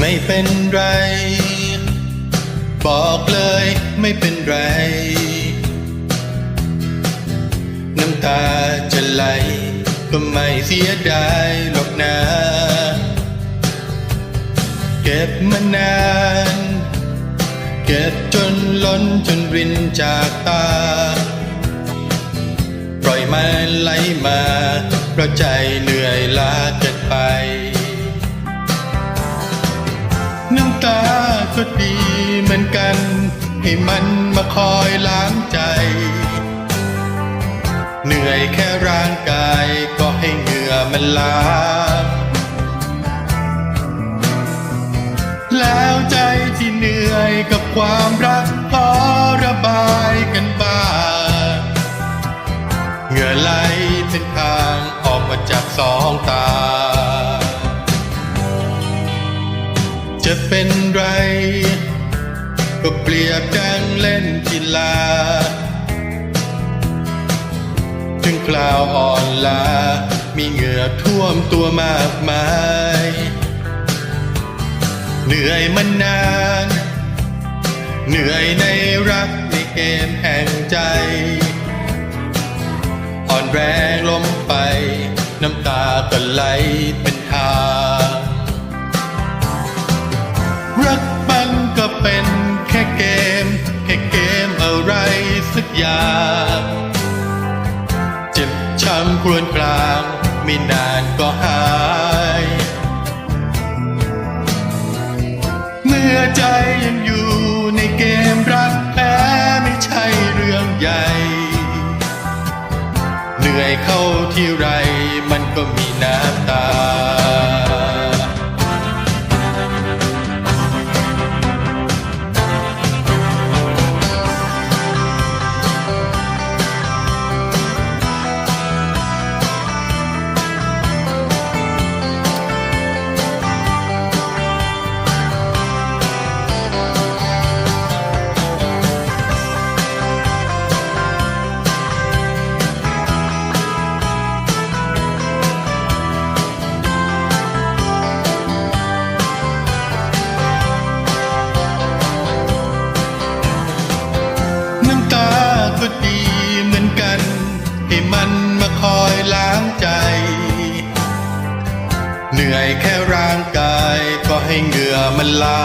ไม่เป็นไร บอกเลยไม่เป็นไร น้ำตาจะไหล ก็ไม่เสียดายหรอกนะ เก็บมานาน เก็บจนล้นจนรินจากตา ปล่อยมันไหลมาเพราะใจเหนื่อยล้า นกันให้มันมาคอยล้างใจ เหนื่อยแค่ร่างกายก็ให้เหงื่อมันล้างแล้วใจที่เหนื่อยกับความรักขอระบายกันบ้างเหงื่อไหลเป็นทางออกมาจากสองตา จะเป็นไร ก็เปรียบดังเล่นกีฬาถึงคราวอ่อนล้ามีเหงื่อท่วมตัวมากมาย เหนื่อยมานาน เหนื่อยในรักในเกมแห่งใจ อ่อนแรงล้มไป น้ำตาก็ไหลเป็นทาง สักอย่างเจ็บช้ำครวญกลางไม่นานก็หาย เมื่อใจยังอยู่ในเกมรักแพ้ไม่ใช่เรื่องใหญ่ เหนื่อยเข้าที่ไรมันก็มีน้ำตา เหนื่อยแค่ร่างกายก็ให้เหงื่อมันลา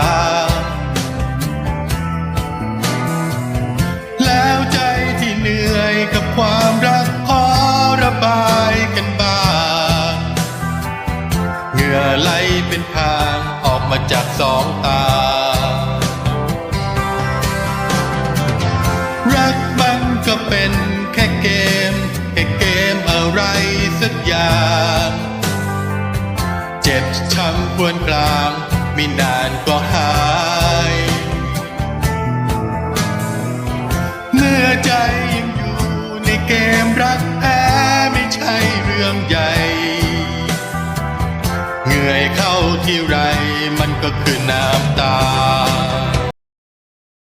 แล้วใจที่เหนื่อยกับความรักขอระบายกันบ้างเหงื่อไหลเป็นทางออกมาจากสองตา รักมันก็เป็นแค่เกม แค่เกมอะไรสักอย่าง จ็บช้ำปวนกลางไม่นานก็หาย เมื่อใจยังอยู่ในเกมรักแพ้ไม่ใช่เรื่องใหญ่เหงื่อยเข้าที่ไรมันก็คือน้ำตา